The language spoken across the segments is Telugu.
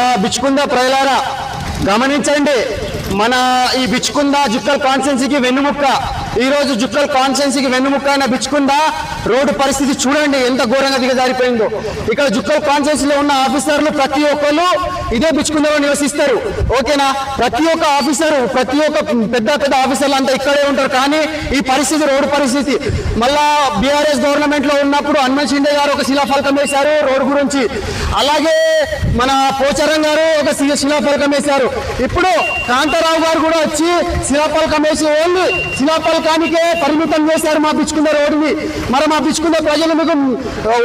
బిచ్చుకుందా బిచ్చుకుంద ప్రజలారా? గమనించండి మన ఈ బిచ్చుకుంద జుక్కల్ కాన్స్టెన్సీకి వెన్నుముక్క. ఈ రోజు జుక్కల్ కాన్స్టెన్సీకి వెన్నుముక్క బిచ్చుకుందా? రోడ్డు పరిస్థితి చూడండి ఎంత ఘోరంగా దిగజారిపోయిందో. ఇక్కడ జుక్కల్ కాన్స్టెన్సీలో ఉన్న ఆఫీసర్లు ప్రతి ఒక్కరు ఇదే బిచ్చుకుందలో నివసిస్తారు. ఓకేనా? ప్రతి ఒక్క ఆఫీసరు ప్రతి ఒక్క పెద్ద పెద్ద ఆఫీసర్లు అంతా ఇక్కడే ఉంటారు. కానీ ఈ పరిస్థితి రోడ్డు పరిస్థితి. మళ్ళా బీఆర్ఎస్ గవర్నమెంట్లో ఉన్నప్పుడు హనుమంత్ షిండే గారు ఒక శిలాఫలకం వేశారు రోడ్డు గురించి. అలాగే మన పోచారం గారు ఒక శిలాఫలకం వేశారు. ఇప్పుడు కాంతారావు గారు కూడా వచ్చి శిలాఫలకం వేసి ఓన్లీ శిలాఫలకానికే పరిమితం చేశారు మా బిచ్చుకుంద రోడ్డుని. మరి మా బిచ్చుకుంద ప్రజలు మీకు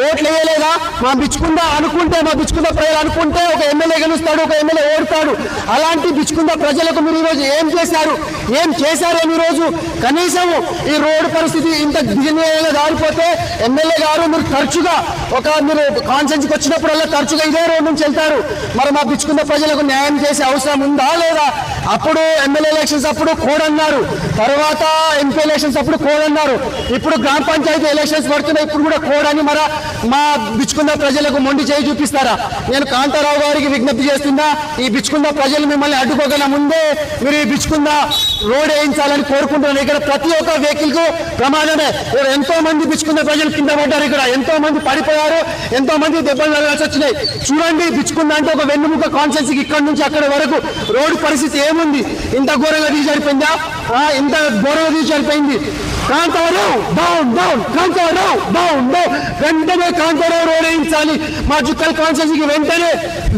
ఓట్లు వేయలేదా? మా బిచ్చుకుంద అనుకుంటే మా బిచ్చుకుంద ప్రజలు అనుకుంటే ఒక ఎమ్మెల్యే గెలుస్తాడు ఒక ఎమ్మెల్యే ఓడతాడు. అలాంటి బిచ్చుకుంద ప్రజలకు మీరు ఈరోజు ఏం చేశారు? ఏం చేశారు అని రోజు కనీసం ఈ రోడ్డు పరిస్థితి ఇంత దిగనీయంగా దారిపోతే ఎమ్మెల్యే గారు మీరు తరచుగా ఒక మీరు కాన్సెన్స్కి వచ్చినప్పుడల్లా తరచుగా ఇదే రోడ్ నుంచి వెళ్తారు. మరి మా బిచ్చుకున్న ప్రజలకు న్యాయం చేసే అవసరం ఉందా లేదా? అప్పుడు ఎమ్మెల్యే ఎలక్షన్స్ అప్పుడు కోడ్ అన్నారు తర్వాత ఎంపీ ఎలక్షన్స్ అప్పుడు కోడ్ అన్నారు ఇప్పుడు గ్రామ పంచాయతీ ఎలక్షన్స్ పడుతున్నాయి. ఇప్పుడు కూడా కోడ్ అని మరి మా బిచ్చుకున్న ప్రజలకు మొండి చేయి చూపిస్తారా? నేను కాంతారావు గారికి విజ్ఞప్తి చేస్తున్నా ఈ బిచ్చుకున్న ప్రజలు మిమ్మల్ని అడ్డుకోగల ముందే మీరు ఈ బిచ్చుకున్న రోడ్ వేయించాలని కోరుకుంటున్నాను. ఇక్కడ ప్రతి ఒక్క వెహికల్కు ప్రమాదమే. ఇక్కడ ఎంతో మంది బిచ్చుకున్న ప్రజలు కింద పడ్డారు. ఇక్కడ ఎంతో మంది పడిపోయారు. ఎంతో మంది దెబ్బలు తగలాల్సి వచ్చినాయి. చూడండి బిచ్చుకున్న అంటే ఒక వెన్నుముక కాన్సెన్సీకి ఇక్కడ నుంచి అక్కడ వరకు రోడ్డు పరిస్థితి ఏముంది? ఇంత ఘోరంగా తీసరిపోయిందా ఆ, ఇంత ఘోరంగా తీసరిపోయింది Kantharao down down Kantharao down down వెంటనే కాంతారావు రోడ్ వేయించాలి. మా చుక్కల కాన్స్టెన్సీకి వెంటనే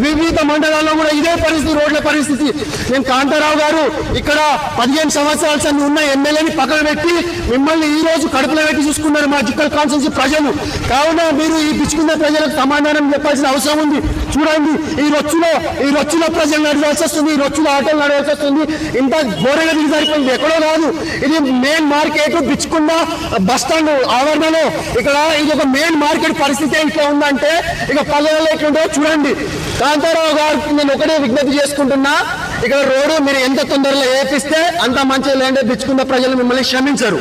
వివిధ మండలాల్లో కూడా ఇదే పరిస్థితి రోడ్ల పరిస్థితి. నేను కాంతారావు గారు ఇక్కడ పదిహేను సంవత్సరాల సంది ఉన్న ఎమ్మెల్యేని పక్కన పెట్టి మిమ్మల్ని ఈ రోజు కడుపులో పెట్టి చూసుకున్నారు మా చుక్కల కాన్స్టెన్సీ ప్రజలు. కావున మీరు ఈ పిచ్చుకున్న ప్రజలకు సమాధానం చెప్పాల్సిన అవసరం ఉంది. చూడండి ఈ రొచ్చులో ఈ రొచ్చులో ప్రజలు నడవాల్సి వస్తుంది ఈ రొచ్చులో ఆటోలు నడవాల్సి వస్తుంది ఇంత ఘోరంగా దిగి సరిపోయింది. ఎక్కడో కాదు. ఇది మెయిన్ మార్కెట్ బిచ్చుకున్న బస్ స్టాండ్ ఆవరణలో. ఇక్కడ ఇది ఒక మెయిన్ మార్కెట్ పరిస్థితి ఇట్లా ఉందంటే ఇక పల్లెల్లో ఎట్లుంటో చూడండి. కాంతారావు గారు నేను ఒకటే విజ్ఞప్తి చేసుకుంటున్నా. ఇక్కడ రోడ్డు మీరు ఎంత తొందరలో ఏపిస్తే అంత మంచిగా లేండే బిచ్చుకున్న ప్రజలు మిమ్మల్ని క్షమించరు.